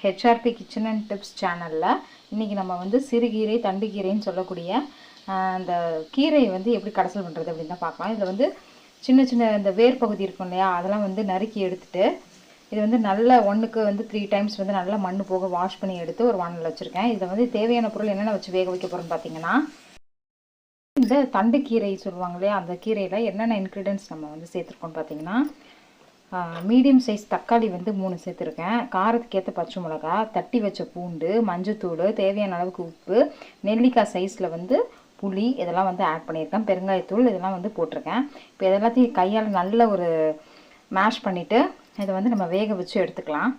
ஹெச்ஆர்பி kitchen and tips சேனலில் இன்றைக்கி நம்ம வந்து சிறுகீரை தண்டுக்கீரைன்னு சொல்லக்கூடிய அந்த கீரையை வந்து எப்படி கடைசல் பண்ணுறது அப்படின்னு தான் பார்க்கலாம். இதில் வந்து சின்ன சின்ன இந்த வேர் பகுதி இருக்கும் இல்லையா அதெல்லாம் வந்து நறுக்கி எடுத்துட்டு இது வந்து நல்ல ஒன்றுக்கு வந்து த்ரீ டைம்ஸ் வந்து நல்லா மண் போக வாஷ் பண்ணி எடுத்து ஒரு வானலில் வச்சுருக்கேன். இதில் வந்து தேவையான பொருள் என்னென்ன வச்சு வேக வைக்க போகிறோன்னு பார்த்தீங்கன்னா இந்த தண்டுக்கீரை சொல்லுவாங்க இல்லையா அந்த கீரையில் என்னென்ன இன்க்ரீடியன்ஸ் நம்ம வந்து சேர்த்துருக்கோம்னு பார்த்தீங்கன்னா மீடியம் சைஸ் தக்காளி வந்து மூணு சேர்த்துருக்கேன். காரத்துக்கு ஏற்ற பச்சை மிளகா தட்டி வச்ச பூண்டு மஞ்சத்தூள் தேவையான அளவுக்கு உப்பு நெல்லிக்காய் சைஸில் வந்து புளி இதெல்லாம் வந்து ஆட் பண்ணியிருக்கேன். பெருங்காயத்தூள் இதெல்லாம் வந்து போட்டிருக்கேன். இப்போ இதெல்லாத்தையும் கையால் நல்ல ஒரு மேஷ் பண்ணிவிட்டு இதை வந்து நம்ம வேக வச்சு எடுத்துக்கலாம்.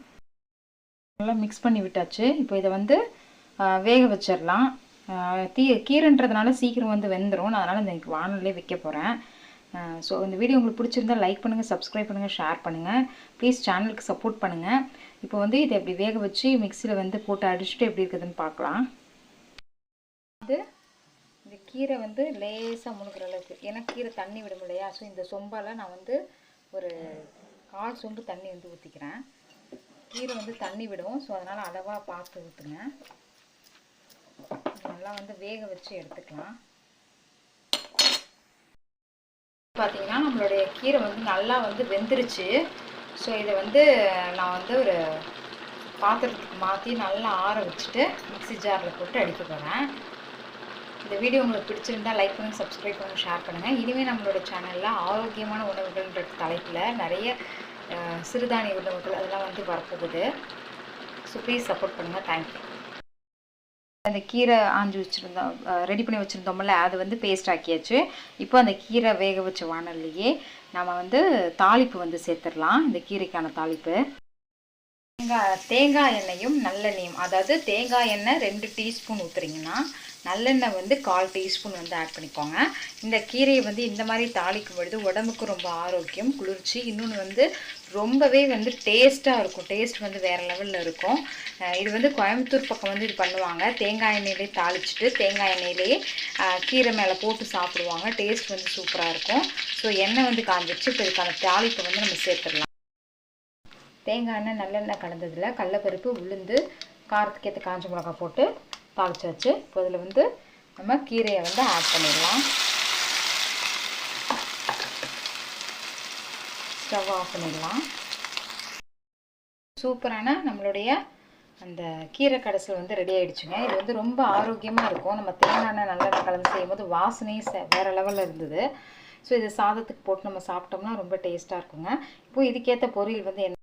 நல்லா மிக்ஸ் பண்ணி விட்டாச்சு. இப்போ இதை வந்து வேக வச்சிடலாம். தீ கீரைன்றதுனால சீக்கிரம் வந்து வெந்துடும் நான் அதனால் இந்த வானல்லே வைக்க போகிறேன் ஸோ இந்த வீடியோ உங்களுக்கு பிடிச்சிருந்தா லைக் பண்ணுங்கள் சப்ஸ்கிரைப் பண்ணுங்கள் ஷேர் பண்ணுங்கள் ப்ளீஸ் சேனலுக்கு சப்போர்ட் பண்ணுங்கள் இப்போ வந்து இதை இப்படி வேக வச்சு மிக்சியில் வந்து போட்டு அடிச்சுட்டு எப்படி இருக்குதுன்னு பார்க்கலாம். வந்து இந்த கீரை வந்து லேசாக முழுக்கிற அளவுக்கு ஏன்னா கீரை தண்ணி விடும் இல்லையா? ஸோ இந்த சொம்பால் நான் வந்து ஒரு கால் சொம்பு தண்ணி வந்து ஊற்றிக்கிறேன் கீரை வந்து தண்ணி விடும் ஸோ அதனால் அளவாக பார்த்து ஊற்றுங்க நல்லா வந்து வேக வச்சு எடுத்துக்கலாம். பார்த்தீங்கன்னா நம்மளுடைய கீரை வந்து நல்லா வந்து வெந்துருச்சு. ஸோ இதை வந்து நான் வந்து ஒரு பாத்திரத்துக்கு மாற்றி நல்லா ஆற வச்சுட்டு மிக்ஸி ஜாரில் போட்டு அடிக்க போகிறேன் இந்த வீடியோ உங்களுக்கு பிடிச்சிருந்தா லைக் பண்ணுங்கள் சப்ஸ்கிரைப் பண்ணுங்கள் ஷேர் பண்ணுங்கள் இனிமேல் நம்மளோட சேனலில் ஆரோக்கியமான உணவுகள்ன்ற தலைப்பில் நிறைய சிறுதானிய உணவுகள் அதெல்லாம் வந்து வரப்போகுது. ஸோ ப்ளீஸ் சப்போர்ட் பண்ணுங்கள் தேங்க்யூ அந்த கீரை ஆஞ்சு வச்சுருந்தோம் ரெடி பண்ணி வச்சுருந்தோம்ல அது வந்து பேஸ்ட் ஆக்கியாச்சு. இப்போ அந்த கீரை வேக வச்ச வானல்லையே நம்ம வந்து தாளிப்பு வந்து சேர்த்துடலாம் இந்த கீரைக்கான தாளிப்பு. தேங்காய் தேங்காய் எண்ணெயும் நல்லெண்ணெயும் அதாவது தேங்காய் எண்ணெய் ரெண்டு டீஸ்பூன் ஊற்றுறீங்கன்னா நல்லெண்ணெய் வந்து கால் டீஸ்பூன் வந்து ஆட் பண்ணிக்கோங்க. இந்த கீரையை வந்து இந்த மாதிரி தாளிக்கும் பொழுது உடம்புக்கு ரொம்ப ஆரோக்கியம் குளிர்ச்சி. இன்னொன்று வந்து ரொம்பவே வந்து டேஸ்ட்டாக இருக்கும். டேஸ்ட் வந்து வேறு லெவலில் இருக்கும். இது வந்து கோயம்புத்தூர் பக்கம் வந்து இது பண்ணுவாங்க. தேங்காய் எண்ணெயிலே தாளிச்சிட்டு தேங்காய் எண்ணெயிலேயே கீரை மேலே போட்டு சாப்பிடுவாங்க. டேஸ்ட் வந்து சூப்பராக இருக்கும். ஸோ எண்ணெய் வந்து காஞ்சிச்சு இப்போ இதுக்கான தாளிப்பை வந்து நம்ம சேர்த்துடலாம். தேங்காய் எண்ணெய் நல்லெண்ணெய் கலந்ததில் கடலப்பருப்பு உளுந்து காரத்துக்கு ஏற்ற காஞ்ச மிளகா போட்டு வச்சு இப்போ இதில் வந்து நம்ம கீரையை வந்து ஆட் பண்ணிடலாம். ஸ்டவ் ஆஃப் பண்ணிடலாம். சூப்பரான நம்மளுடைய அந்த கீரை கடைசல் வந்து ரெடி ஆகிடுச்சுங்க இது வந்து ரொம்ப ஆரோக்கியமாக இருக்கும். நம்ம தேங்காய் எண்ணெய் நல்லெண்ணெய் கலந்து செய்யும்போது வாசனையும் செ- வேற லெவலில் இருந்தது. ஸோ இது சாதத்துக்கு போட்டு நம்ம சாப்பிட்டோம்னா ரொம்ப டேஸ்ட்டாக இருக்குங்க. இப்போது இதுக்கேற்ற பொரியல் வந்து என்ன